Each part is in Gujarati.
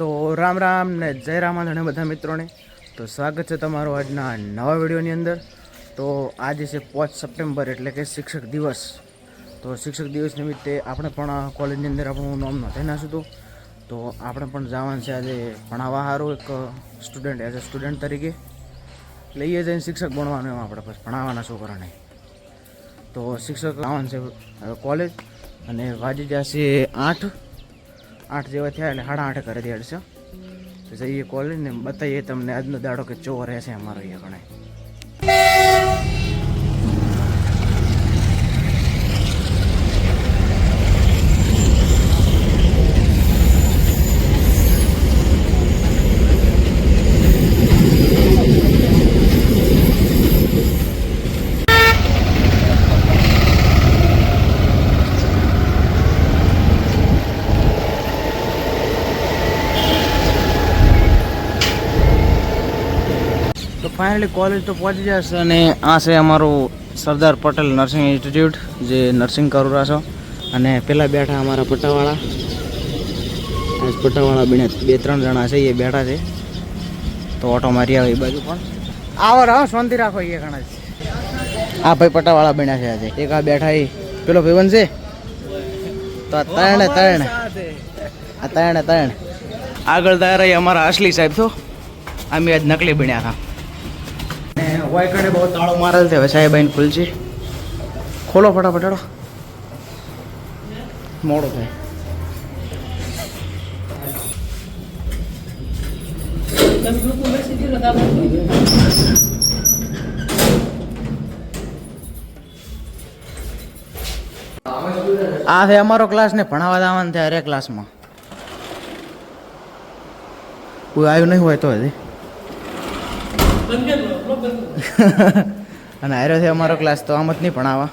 તો રામ રામ ને જય રામાધણે બધા મિત્રોને. તો સ્વાગત છે તમારું આજના નવા વિડીયોની અંદર. તો આજે છે પાંચ સપ્ટેમ્બર એટલે કે શિક્ષક દિવસ. તો શિક્ષક દિવસ નિમિત્તે આપણે પણ કોલેજની અંદર આપણું નામ નોંધાઈ નાખ્યું હતું. તો આપણે પણ જવાનું છે આજે ભણાવવા સારું એક સ્ટુડન્ટ એઝ અ સ્ટુડન્ટ તરીકે. લઈએ જઈને શિક્ષક બનવાનું એમ આપણે પછી ભણાવવાના છોકરાને. તો શિક્ષક આવવાનું છે કોલેજ. અને વાજી જશે આઠ. આઠ જેવા થયા એટલે સાડા આઠ કરી દેડશો તો જઈએ કોલેજ ને બતાવીએ તમને આજનો દાડો કે ચો રહેશે અમારો અહીંયા ગણે તો ફાઇનલી કોલેજ તો પહોંચી જશે અને આ છે અમારું સરદાર પટેલ નર્સિંગ ઇન્સ્ટિટ્યૂટ જે નર્સિંગ કરું રહ્યા છો. અને પેલા બેઠા અમારા પટ્ટાવાળા. પટ્ટાવાળા બીને બે ત્રણ જણા છે, એ બેઠા છે. તો ઓટો મારી આવે એ બાજુ પણ. આવો રહો શાંતિ રાખો એ ઘણા આ ભાઈ પટ્ટાવાળા બન્યા છે આજે. એક આ બેઠા એ. પેલો ભાઈબંધ છે? તો આ ત્રણે ત્રણ આ ત્રણે ત્રણ આગળ તારે અમારા અસલી સાહેબ છો. અમે આજ નકલી બન્યા હતા. બહુ તાળો મારેલ છે. હવે સાહેબ આઈને ખુલશે. ખોલો ફટાફટ, હેડો. મોડો થાય. આ છે અમારો ક્લાસ ને ભણાવવા જવાનું છે હરેક ક્લાસમાં કોઈ આવ્યું નહીં હોય તો હજી. અને આયરો છે અમારો ક્લાસ તો આમ જ નહીં ભણાવા.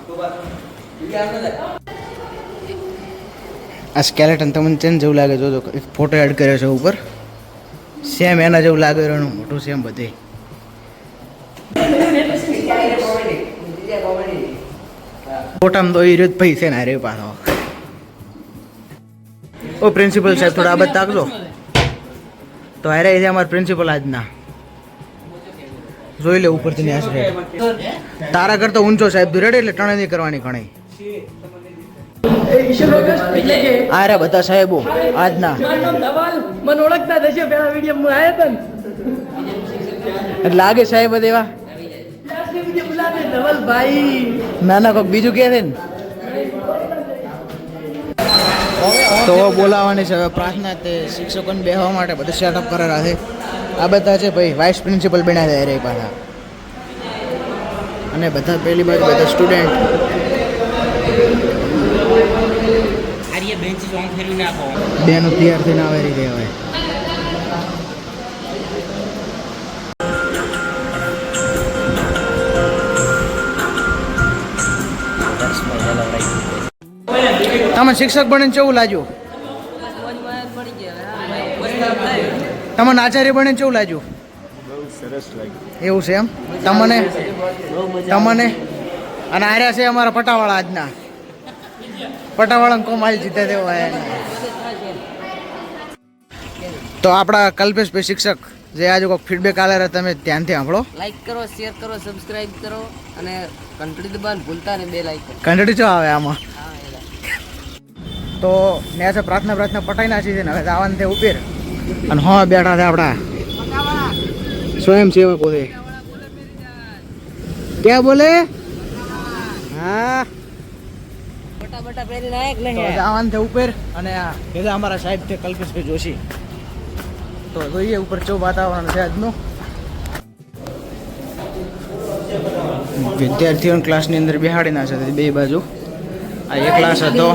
આ સ્કેલેટન તમને ચેન જેવું લાગે જોજો એક ફોટો એડ કર્યો છે ઉપર. સેમ એના જેવું લાગે, એનું મોટું સેમ બધે. ફોટામાં તો એ રીત ભાઈ છે ને અરે પાછો. ઓ પ્રિન્સિપલ સાહેબ, થોડા આ બધા તાકજો. તો અરે છે અમારા પ્રિન્સિપલ આજના. જોઈ લે ઉપરથી ન્યાસ રે તારા કરતા ઊંચો સાહેબ રેડે એટલે ટણે નહીં કરવાની ઘણી. આ બધા સાહેબો, આજના. મને ઓળખતા થશે પેલા વીડિયો આવ્યા હતા લાગે સાહેબ દેવા ના ના કોઈક બીજું કે છે ને? તો બોલાવવાની છે. હવે પ્રાર્થના તે શિક્ષકોને બેહવા માટે બધું સેટઅપ કરેલા છે. આ બધા છે ભાઈ વાઇસ પ્રિન્સિપલ બન્યા છે રે પાછા. અને બધા પહેલી બાજુ બધા સ્ટુડન્ટ બેનો તૈયાર થઈને આવે રહી હવે. તમે શિક્ષક બનીને કેવું લાગ્યું? તમને આચાર્ય બનીને કેવું લાગ્યું? એવું છે એમ? તમને? તમને? અને આર્યા છે અમારા પટાવાળા આજના. પટાવાળા કોમાલ જીતે તેવો તો આપણા કલ્પેશભાઈ શિક્ષક જે આજે કોઈ ફીડબેક આલે રહે તમે ધ્યાનથી સાંભળો. લાઈક કરો શેર કરો સબસ્ક્રાઇબ કરો અને ઘંટડી દબાવવાનું ભૂલતા ને બે લાઈક ઘંટડી જો આવે આમાં? તો ને છે પ્રાર્થના પ્રાર્થના પટાઈ નાખી છે ને હવે જવાનું તે ઉપેર અને હા બેઠા છે આપણા. સ્વયં સેવકો છે. ક્યાં બોલે? હા. જવાનું છે ઉપર અને આ એ અમારા સાહેબ છે કલ્પેશભાઈ જોશી. તો જોઈએ ઉપર ચો વાતાવરણ છે આજનું. વિદ્યાર્થીઓ ક્લાસની અંદર બેહાડી છે બે બાજુ. આ એક ક્લાસ હતો.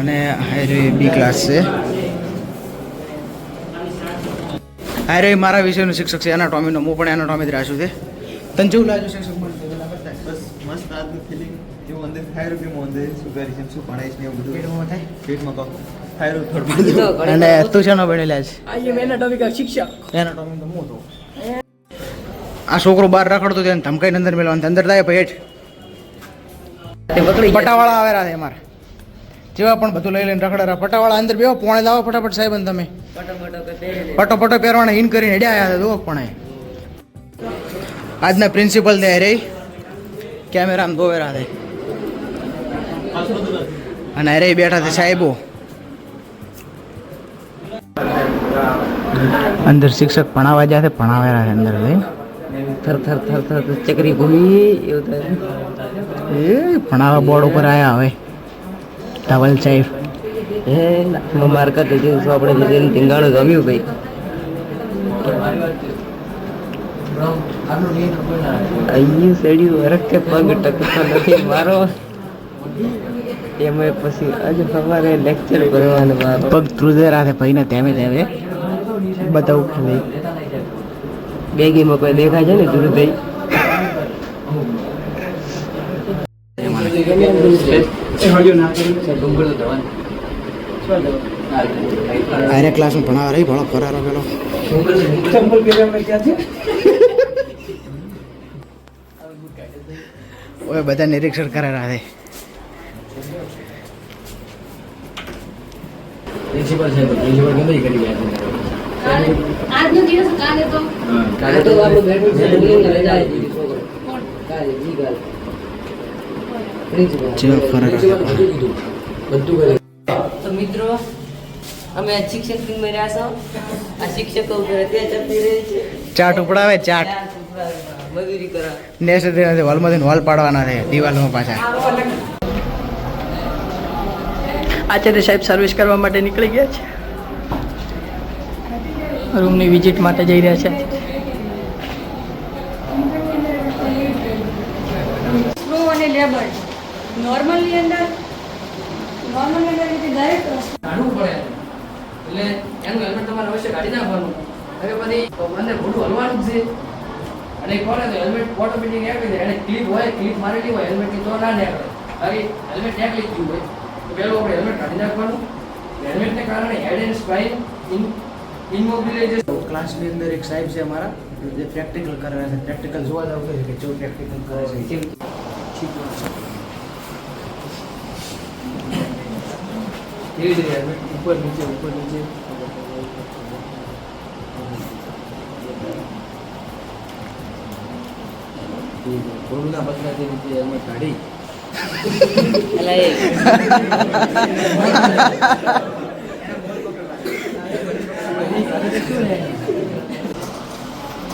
અને હારે બી ક્લાસ છે. હારે મારા વિષયનું શિક્ષક છે એનાટોમીનો હું પણ એનાટોમી જ રાખ્યું છે. તને જેવું લાગ્યું શિક્ષક બસ મસ્ત આજનું ફિલિંગ એવું અંદર થાય કે હું અંદર શું કરીશ શું ભણાઈશ ને એવું બધું. પેટમાં થાય? પેટમાં કહો. અને તું શેનો ભણેલા છે? આઈ એમ એના ટોપિક શિક્ષક. એનાટોમી તો હું તો આ છોકરો બહાર રખડતો તેને ધમકાઈને અંદર મેળવાનું અંદર થાય પછી હેઠ. પટાવાળા આવેલા છે અમારે. જેવા પણ બધું લઈ લઈને રખડારા પટાવાળા અંદર બેવો પોણે લાવો ફટાફટ સાહેબ તમે. પટો પટો પહેરવાના હિન કરીને હેડ્યા આવ્યા દો પણ આજના પ્રિન્સિપલ દે રે કેમેરામાં ગોવેરા દે અને અરે બેઠા છે સાહેબો. અંદર શિક્ષક ભણાવવા જ્યાં છે ભણાવેલા છે અંદર થર થર થર થર ચકરી ઘૂમી એવું થાય એ ભણાવવા બોર્ડ ઉપર આયા હવે. ધવલ સાહેબ હે મારકા માર કરી દીધું આપણે બીજે ટીંગાણું ગમ્યું ભાઈ અહીંયા સેડ્યું હરખ કે પગ ટકતો નથી મારો. એમાં પછી આજે સવારે લેક્ચર કરવાનો મારો. પગ ત્રુજે રાતે ભાઈને તેમે તેમે બતાવું ખાલી બેગીમાં કોઈ દેખાય છે ને ધ્રુવભાઈ આરે ક્લાસમાં ભણાવે રહી ભણો કરારો પેલો. ઓય બધા નિરીક્ષણ કરેલા છે. આજનો દિવસ કાલે તો કાલે તો આપણો બોલીને રજા આવી છોકરો કાલે જી કાલે. પ્રિન્સિપલ જેવો ફરક તો મિત્રો અમે આ શિક્ષક દિનમાં રહ્યા છો. આ શિક્ષકો ચાટ ઉપડાવે ચાટ. મજૂરી કરા. નેક્સ્ટ દિન હોલમાંથી હોલ પાડવાના છે દિવાલમાં પાછા. આચાર્ય સાહેબ સર્વિસ કરવા માટે નીકળી ગયા છે. રૂમની વિઝિટ માટે જઈ રહ્યા છે. સ્ક્રો અને લેબર નોર્મલની અંદર નોર્મલની અંદર રીતે દરેક કાઢવું પડે. એટલે એનું હેલ્મેટ તમારે અવશ્ય કાઢી નાખવાનું. હવે પછી અંદર મોટું હલવાનું જ છે. અને કોને તો હેલ્મેટ ઓટોમેટિક આપી દે એને ક્લિપ હોય ક્લિપ મારેલી હોય હેલ્મેટની તો ના નીકળે. અરે હેલ્મેટ જ ગયું હોય. તો પહેલું આપણે હેલ્મેટ કાઢી નાખવાનું. હેલ્મેટને કારણે head and spine in immobilization ક્લાસની અંદર એક સાહેબ છે અમારા જે પ્રેક્ટિકલ કરે છે. પ્રેક્ટિકલ જોવા જાવ છે કે જો પ્રેક્ટિકલ કરે છે. ધીરે ધીરે ઉપર નીચે ઉપર નીચે. કોરોના પછાડી રીતે હેલ્મેટ કાઢી.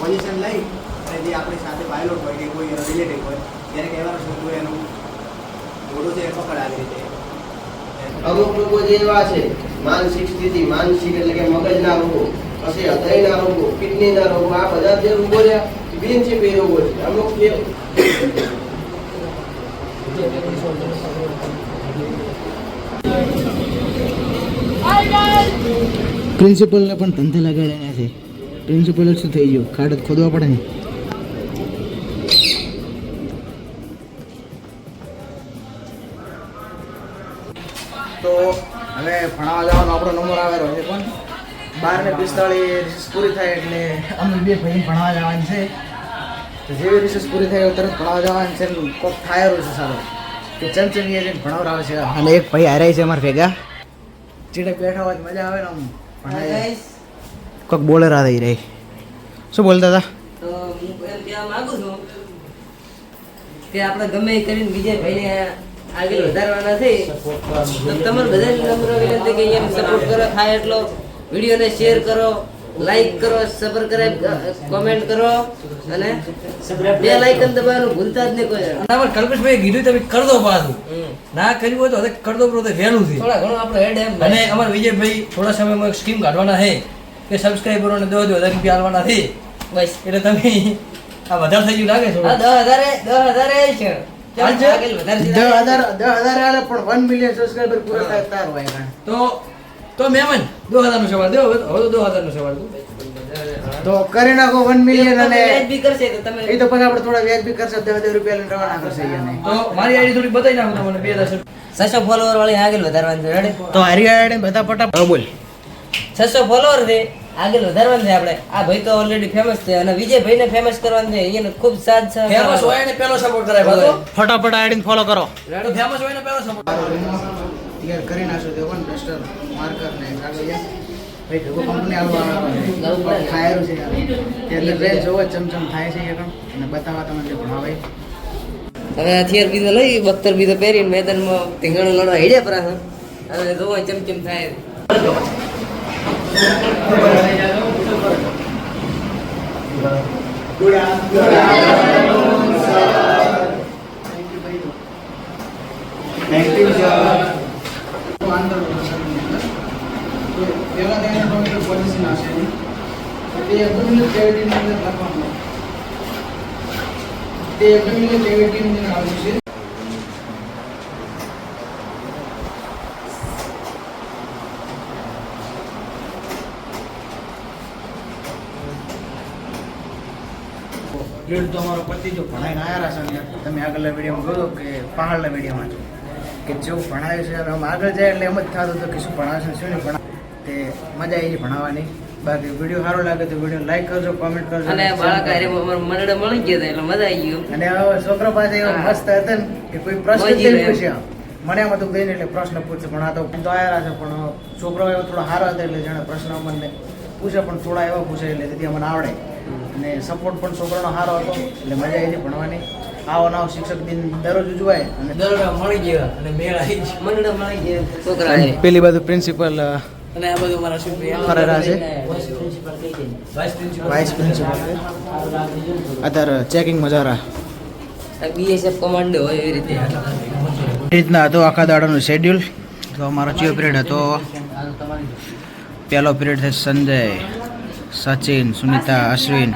પોઝિશન લઈ અને જે આપણી સાથે પાયલોટ હોય કે કોઈ રિલેટિવ હોય ત્યારે કહેવાનું શું એનું ઘોડું છે એ પકડ આવી રીતે. અમુક લોકો જે એવા છે, માનસિક સ્થિતિ, માનસિક એટલે કે મગજના રોગો, પછી હૃદયના રોગો, કિડનીના રોગો, આ બધા જે રોગો છે બિનચેપી રોગો છે. અમુક જે પ્રિન્સિપલને પણ ધંધે લગાડ્યા છે. પ્રિન્સિપલ શું થઈ ગયું? ખાડત ખોદવા પડે ને? નંબર છે પણ બાર ને પિસ્તાળીસ પૂરી થાય એટલે અમે બે ભાઈ ભણાવવા જવાની છે. તો જેવી રિસેસ પૂરી થાય એવું તરત ભણાવવા જવાની છે કોક થાયેલું છે સારું. કે ચમચમીએ જઈને ભણાવરાવે છે. અને એક ભાઈ હારાય છે અમારા ભેગા. ચીડે બેઠા હોય મજા આવે ને આમ ભણાય. કોક બોલેરા થઈ રહી. શું બોલતા હતા? તો હું એમ કહેવા માંગુ છું કે આપણે ગમે એ કરીને બીજે ભાઈને આગળ વધારવાના છે. તો તમારે બધા નમ્ર વિનંતી કે અહીંયા સપોર્ટ કરો થાય એટલો. વિડીયોને શેર કરો લાઈક કરો સબસ્ક્રાઇબ કોમેન્ટ કરો અને બે લાઇકન દબાવવાનું ભૂલતા જ નહીં કોઈ બરાબર કલ્પેશભાઈ કીધું તમે કરી દો પાછું ના કર્યું હોય તો હવે કરી દો તો વહેલું છે. થોડા ઘણું આપણે હેડ એમ અને અમારા વિજયભાઈ થોડા સમયમાં એક સ્કીમ કાઢવાના છે કે સબસ્ક્રાઇબરોને દો દો હજાર રૂપિયા આલવાના છે. બસ. એટલે તમે આ વધારે થઈ ગયું લાગે છે દસ હજારે દસ હજારે છે. તો તો મહેમાન દો હજાર નો સવાલ દો હવે તો દો હજાર નો સવાલ તો કરી નાખો વન મિલિયન અને વ્યાજબી કરશે તો તમે એ તો પછી આપણે થોડા વ્યાજ બી કરશે દસ હજાર રૂપિયા લઈને રવાના કરશે તો મારી આઈડી થોડી બતાવી નાખો તમને બે હજાર છસો ફોલોવર વાળી આગળ વધારવાની છે હરિયાળા બધા પટા બોલ. છસો ફોલોવર છે. આગળ વધારવાનું છે આપણે. આ ભાઈ તો ઓલરેડી ફેમસ છે અને વિજયભાઈ ભાઈને ફેમસ કરવાનું છે. એને ખૂબ સાથ છે. ફેમસ હોય ને પેલો સપોર્ટ કરાય બધો ફટાફટ આઈડી ફોલો કરો. રેડો ફેમસ હોય ને પેલો સપોર્ટ તૈયાર કરી નાખશો તો પણ ડસ્ટર માર્કર ને કાગળિયા ભાઈ ભેગો કંપની આવવા ફાયર છે એટલે રેન્જ જોવો ચમચમ થાય છે એકમ અને બતાવવા તમને ભણાવે હવે હથિયાર બીજો લઈ બખ્તર બીજો પહેરીને મેદાનમાં ઢીંગણું લડવા હેડ્યા પરા. હવે જોવો ચમચમ થાય. થેન્ક યુ સર આંતર પહેલા તેને ટોમેટો પોઝિશન હશે તે એબ્ડોમિનલ કેવિટીની અંદર લખવાનું તે એબ્ડોમિનલ કેવિટીની અંદર આવેલું છે લીડ તો અમારો પતિ જો ભણાઈને આવ્યા છે ને તમે આગળના વિડીયોમાં જોયો કે પહાડના વિડીયોમાં છો. કે જેવું ભણાવ્યું છે અને આગળ જાય એટલે એમ જ થતું હતું કે શું ભણાવશે શું નહીં ભણા તે મજા આવી ભણાવવાની. બાકી વીડિયો સારો લાગે તો વીડિયો લાઈક કરજો કોમેન્ટ કરજો. અને બાળક આરે મનડે મળી ગયા હતા એટલે મજા આવી ગયું અને હવે છોકરા પાસે એવો મસ્ત હતા ને કે કોઈ પ્રશ્ન જ. પૂછ્યા મને એમ હતું એટલે પ્રશ્ન પૂછે. પણ આ તો આવ્યા છે પણ છોકરાઓ એવો થોડો સારો હતો એટલે જાણે પ્રશ્ન અમને પૂછે પણ થોડા એવા પૂછે એટલે તેથી અમને આવડે. અને સપોર્ટ પણ છોકરાનો સારો હતો એટલે મજા આવી ભણવાની. આવો નવો શિક્ષક દિન દરરોજ ઉજવાય અને દરરોજ મળી ગયા અને મેળ આવી ગયો. મળી ગયા. છોકરા. પેલી બાજુ પ્રિન્સિપલ અને આ બધું મારા શું ફરેરા છે. વાઇસ પ્રિન્સિપલ અત્યારે ચેકિંગ મજારા બીએસએફ કમાન્ડો હોય એવી રીતે. રીતના હતો આખા દાડાનું શેડ્યુલ તો અમારો ચિયો પીરિયડ હતો. પહેલો પિરિયડ છે સંજય. સચિન, સુનિતા, અશ્વિન.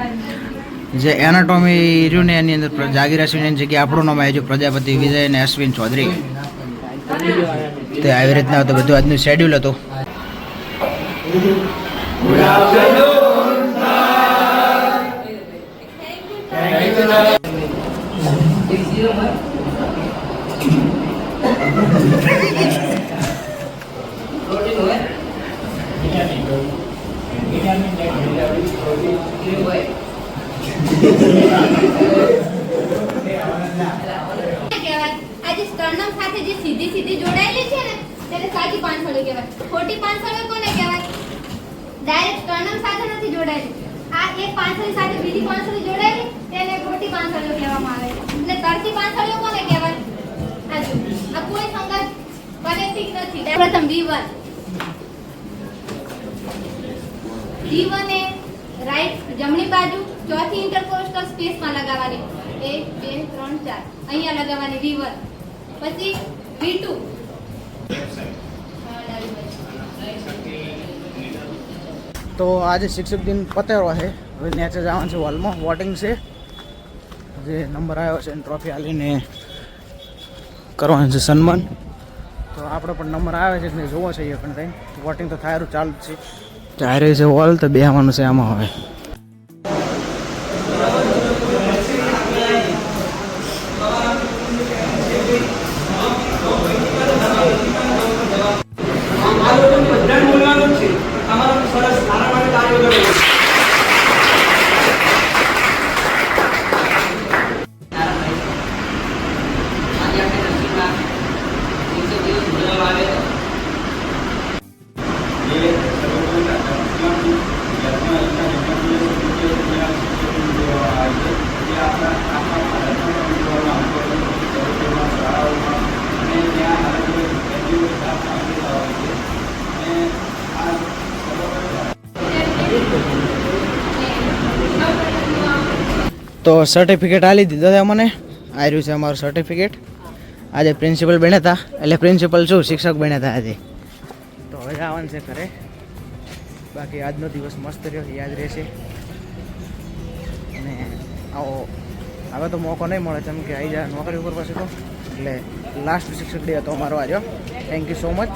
જે એનાટોમી રહ્યું ને એની અંદર જાગીર અશ્વિન જગ્યાએ આપણું નામ આવ્યું પ્રજાપતિ વિજય અને અશ્વિન ચૌધરી. તે આવી રીતના હતું બધું આજનું શેડ્યુલ હતું પ્રોટીન હોય કેવું હોય કહેવાય આ જે સ્ટર્નમ સાથે જે સીધી સીધી જોડાયેલી છે ને તેને સાચી પાંસળીઓ ખોટી પાંસળીઓ કોને કહેવાય? ડાયરેક્ટ કર્ણમ સાથે નથી જોડાયેલી. આ એક પાંસળી સાથે બીજી પાંસળી જોડાયેલી, તેને ખોટી પાંસળીઓ કહેવામાં આવે છે. અને તરતી પાંસળીઓ કોને કહેવાય? આ આ કોઈ સંગત કનેક્ટિંગ નથી. પ્રથમ V1 V1 એ રાઈટ જમણી બાજુ, ચોથી ઇન્ટરકોસ્ટલ સ્પેસમાં લગાવવાની. એક, બે, ત્રણ, ચાર. અહીંયા લગાવવાની V1 પછી V2 તો આજે શિક્ષક દિન પતેરો છે હવે નેચે જવાનું છે હોલમાં. વોટિંગ છે. જે નંબર આવ્યો છે ટ્રોફી આલીને કરવાનું છે સન્માન. તો આપણે પણ નંબર આવે છે એટલે જોવો છે એ પણ કંઈ. વોટિંગ તો થાય ચાલુ છે. ચારે છે હોલ તો બેહવાનું છે આમાં હવે. તો સર્ટિફિકેટ આલી દીધો છે અમને. આવ્યું છે અમારું સર્ટિફિકેટ આજે પ્રિન્સિપલ બન્યા હતા. એટલે પ્રિન્સિપલ શું? શિક્ષક બન્યા હતા આજે. તો હવે આવવાનું છે ઘરે. બાકી આજનો દિવસ મસ્ત રહ્યો, યાદ રહેશે. અને આવો, હવે તો મોકો નહીં મળે કેમ કે આવી જાય નોકરી ઉપર પછી તો. એટલે લાસ્ટ શિક્ષક ડે હતો અમારો આજે થેન્ક યુ સો મચ